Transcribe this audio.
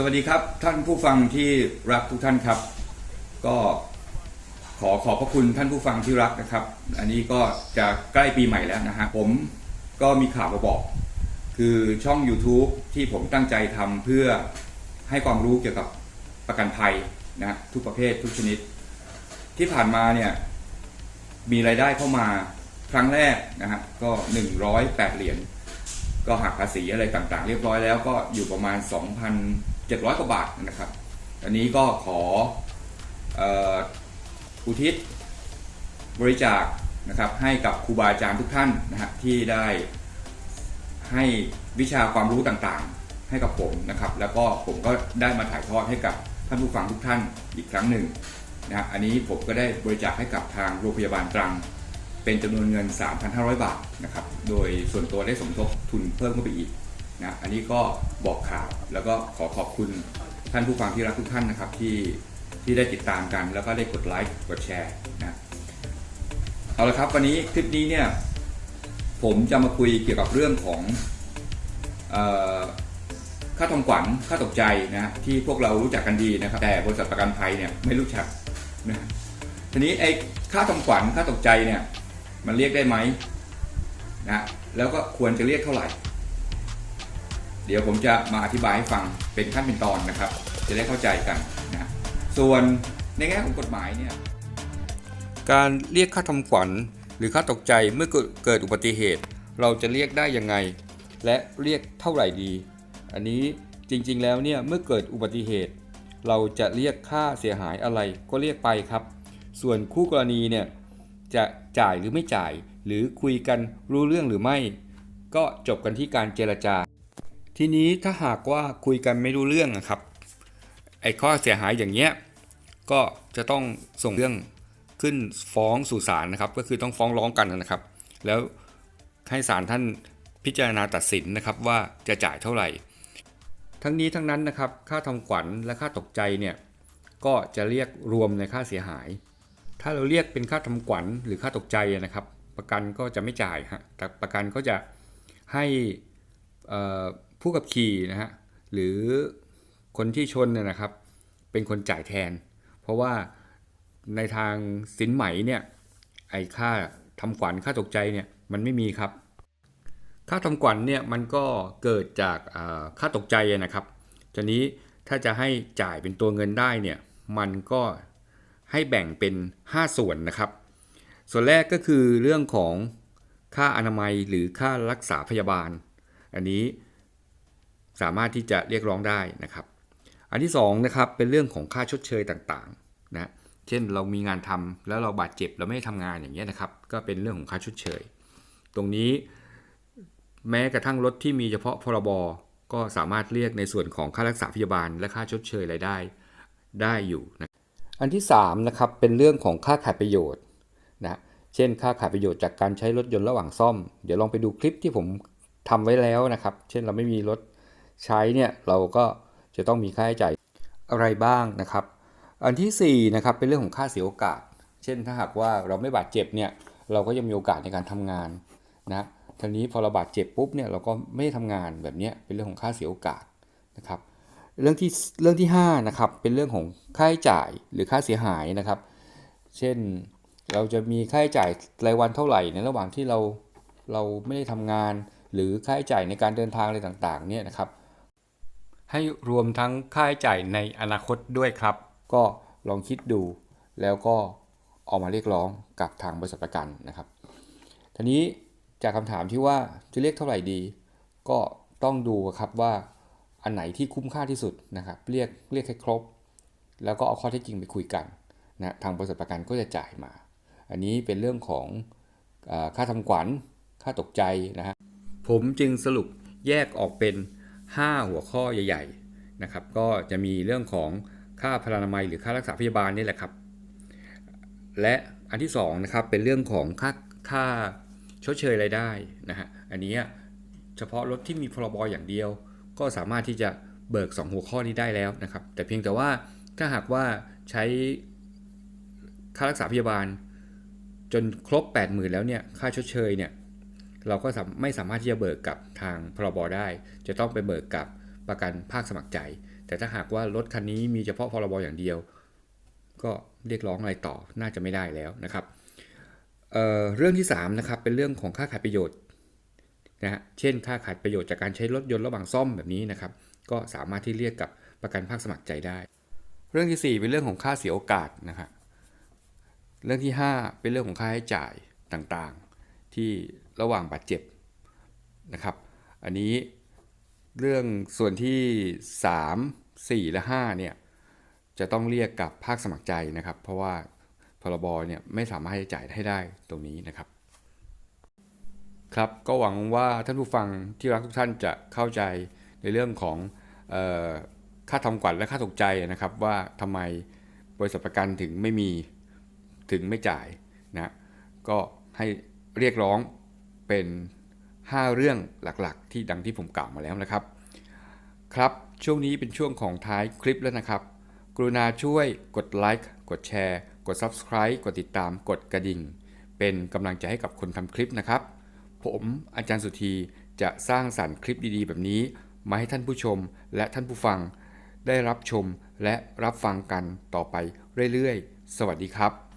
สวัสดีครับท่านผู้ฟังที่รักทุกท่านครับ ก็ขอขอบพระคุณท่านผู้ฟังที่รักนะครับ อันนี้ก็จะใกล้ปีใหม่แล้วนะฮะผมก็มีข่าวมาบอก คือช่อง YouTube ที่ผมตั้งใจทำเพื่อให้ความรู้เกี่ยวกับประกันภัยนะทุกประเภททุกชนิด ที่ผ่านมาเนี่ยมีรายได้เข้ามาครั้งแรกนะฮะก็ 108 เหรียญก็หักภาษีอะไรต่างๆ เรียบร้อยแล้วก็อยู่ประมาณ 700 กว่าบาทนะครับอันนี้ก็ขออ่ออุทิศบริจาคนะครับให้กับครูบาอาจารย์ทุกท่านนะฮะที่ได้ให้วิชาความรู้ต่างๆให้กับผมนะครับ แล้วก็ผมก็ได้มาถ่ายทอดให้กับท่านผู้ฟังทุกท่านอีกครั้งหนึ่งนะฮะอันนี้ผมก็ได้บริจาคให้กับทางโรงพยาบาลตรัง เป็นจำนวนเงิน 3,500 บาทนะครับ โดยส่วนตัวได้สมทบทุนเพิ่มเข้าไปอีก นะอันนี้ก็บอกข่าวแล้วก็ขอขอบคุณท่านผู้ฟังที่รักทุกท่านนะครับที่ที่ได้ติดตามกัน แล้วก็ได้กดไลค์กดแชร์นะเอาละครับวันนี้คลิปนี้เนี่ยผมจะมาคุยเกี่ยวกับเรื่องของออค่าทองขวัญค่าตกใจนะที่พวกเรารู้จักกันดีนะครับ แต่บริษัทประกันภัยเนี่ยไม่รู้จักนะทีนี้ไอ้ค่าทำขวัญค่าตกใจเนี่ยมันเรียกได้ไหมนะแล้วก็ควรจะเรียกเท่าไหร่ เดี๋ยวผมจะมาอธิบายให้ฟังเป็นขั้นเป็นตอนนะครับ จะได้เข้าใจกันนะส่วนในแง่ของกฎหมายเนี่ยการเรียกค่าทำขวัญหรือค่าตกใจเมื่อเกิดอุบัติเหตุ เราจะเรียกได้ยังไง และเรียกเท่าไหร่ดี อันนี้จริงๆแล้วเนี่ยเมื่อเกิดอุบัติเหตุ เราจะเรียกค่าเสียหายอะไรก็เรียกไปครับ ส่วนคู่กรณีเนี่ยจะจ่ายหรือไม่จ่าย หรือคุยกันรู้เรื่องหรือไม่ ก็จบกันที่การเจรจา ทีนี้ถ้าหากว่าคุยกันไม่รู้เรื่องนะครับไอ้ข้อเสียหายอย่างเงี้ยก็จะต้องส่งเรื่องขึ้นฟ้องสู่ศาลนะครับ ก็คือต้องฟ้องร้องกันนะครับ แล้วให้ศาลท่านพิจารณาตัดสินนะครับว่าจะจ่ายเท่าไหร่ ทั้งนี้ทั้งนั้นนะครับ ค่าทำขวัญและค่าตกใจเนี่ยก็จะเรียกรวมในค่าเสียหาย ถ้าเราเรียกเป็นค่าทำขวัญหรือค่าตกใจนะครับ ประกันก็จะไม่จ่ายฮะแต่ประกันก็จะให้อ่อ ผู้ขับขี่นะฮะหรือคนที่ชนเนี่ยนะครับ เป็นคนจ่ายแทน เพราะว่าในทางสินไหมเนี่ยไอ้ค่าทำขวัญค่าตกใจเนี่ยมันไม่มีครับ ค่าทำขวัญเนี่ยมันก็เกิดจากค่าตกใจนะครับทีนี้ถ้าจะให้จ่ายเป็นตัวเงินได้เนี่ยมันก็ให้แบ่งเป็น 5 ส่วนนะครับ ส่วนแรกก็คือเรื่องของค่าอนามัยหรือค่ารักษาพยาบาล อันนี้ สามารถที่จะเรียกร้องได้นะครับ อันที่2นะครับเป็นเรื่องของค่าชดเชยต่างๆนะเช่นเรามีงานทำแล้วเราบาดเจ็บเราไม่ได้ทำงานอย่างเงี้ยนะครับ ก็เป็นเรื่องของค่าชดเชย ตรงนี้แม้กระทั่งรถที่มีเฉพาะพรบก็สามารถเรียกในส่วนของค่ารักษาพยาบาล และค่าชดเชยรายได้ได้อยู่นะอันที่3นะครับเป็นเรื่องของค่าขาดประโยชน์นะเช่นค่าขาดประโยชน์จากการใช้รถยนต์ระหว่างซ่อม เดี๋ยวลองไปดูคลิปที่ผมทำไว้แล้วนะครับ เช่นเราไม่มีรถ ใช้เนี่ยเราก็จะต้องมีค่าใช้จ่ายอะไรบ้างนะครับ อันที่4นะครับเป็นเรื่องของค่าเสียโอกาส เช่นถ้าหากว่าเราไม่บาดเจ็บเนี่ยเราก็ยังมีโอกาสในการทำงานนะทีนี้พอเราบาดเจ็บปุ๊บเนี่ยเราก็ไม่ได้ทำงานแบบนี้เป็นเรื่องของค่าเสียโอกาสนะครับเรื่องที่เรื่องที่5นะครับเป็นเรื่องของค่าใช้จ่ายหรือค่าเสียหายนะครับ เช่นเราจะมีค่าใช้จ่ายรายวันเท่าไหร่ในระหว่างที่เราเราไม่ได้ทำงาน หรือค่าใช้จ่ายในการเดินทางอะไรต่างๆเนี่ยนะครับ ให้รวมทั้งค่าใช้จ่ายในอนาคตด้วยครับ ก็ลองคิดดูแล้วก็ออกมาเรียกร้องกับทางบริษัทประกันนะครับทีนี้จากคำถามที่ว่าจะเรียกเท่าไหร่ดี ก็ต้องดูครับว่าอันไหนที่คุ้มค่าที่สุดนะครับเรียกเรียกให้ครบ แล้วก็เอาข้อเท็จจริงไปคุยกันนะทางบริษัทประกันก็จะจ่ายมา อันนี้เป็นเรื่องของอค่าทำขวัญค่าตกใจนะฮะผมจึงสรุปแยกออกเป็น 5 หัวข้อใหญ่ๆนะครับก็จะมีเรื่องของค่าพลานามัยหรือค่ารักษาพยาบาลนี่แหละครับ และอันที่2นะครับเป็นเรื่องของค่าค่าชดเชยรายได้นะฮะอันนี้เฉพาะรถที่มีพรบอย่างเดียว ก็สามารถที่จะเบิก 2 หัวข้อนี้ได้แล้วนะครับ แต่เพียงแต่ว่าถ้าหากว่าใช้ค่ารักษาพยาบาลจนครบ 80,000 แล้วเนี่ยค่าชดเชยเนี่ย เราก็ไม่สามารถที่จะเบิกกับทางพรบได้ จะต้องไปเบิกกับประกันภาคสมัครใจ แต่ถ้าหากว่ารถคันนี้มีเฉพาะพรบอย่างเดียว ก็เรียกร้องอะไรต่อน่าจะไม่ได้แล้วนะครับเเรื่องที่3นะครับเป็นเรื่องของค่าขาดประโยชน์นะฮะเช่นค่าขาดประโยชน์จากการใช้รถยนต์ระหว่างซ่อมแบบนี้นะครับ ก็สามารถที่เรียกกับประกันภาคสมัครใจได้ เรื่องทีสี่4 เป็นเรื่องของค่าเสียโอกาสนะครับเรื่องที่ 5 เป็นเรื่องของค่าใช้จ่ายต่างๆ ที่ ระหว่างบาดเจ็บนะครับ อันนี้เรื่องส่วนที่ 3 4 และ5เนี่ยจะต้องเรียกกับภาคสมัครใจนะครับ เพราะว่าพรบเนี่ยไม่สามารถให้จ่ายให้ได้ตรงนี้นะครับ ครับก็หวังว่าท่านผู้ฟังที่รักทุกท่านจะเข้าใจในเรื่องของออค่าทำขวัญและค่าตกใจนะครับ ว่าทำไมบริษัทประกันถึงไม่มีถึงไม่จ่ายนะก็ให้เรียกร้อง เป็น 5 เรื่องหลักๆ ที่ดังที่ผมกล่าวมาแล้วนะครับ ครับช่วงนี้เป็นช่วงของท้ายคลิปแล้วนะครับ กรุณาช่วยกดไลค์กดแชร์กด Subscribe กดติดตามกดกระดิ่ง เป็นกำลังใจให้กับคนทำคลิปนะครับ ผมอาจารย์สุธีจะสร้างสรรค์คลิปดีๆ แบบนี้ มาให้ท่านผู้ชมและท่านผู้ฟัง ได้รับชมและรับฟังกันต่อไปเรื่อยๆ สวัสดีครับ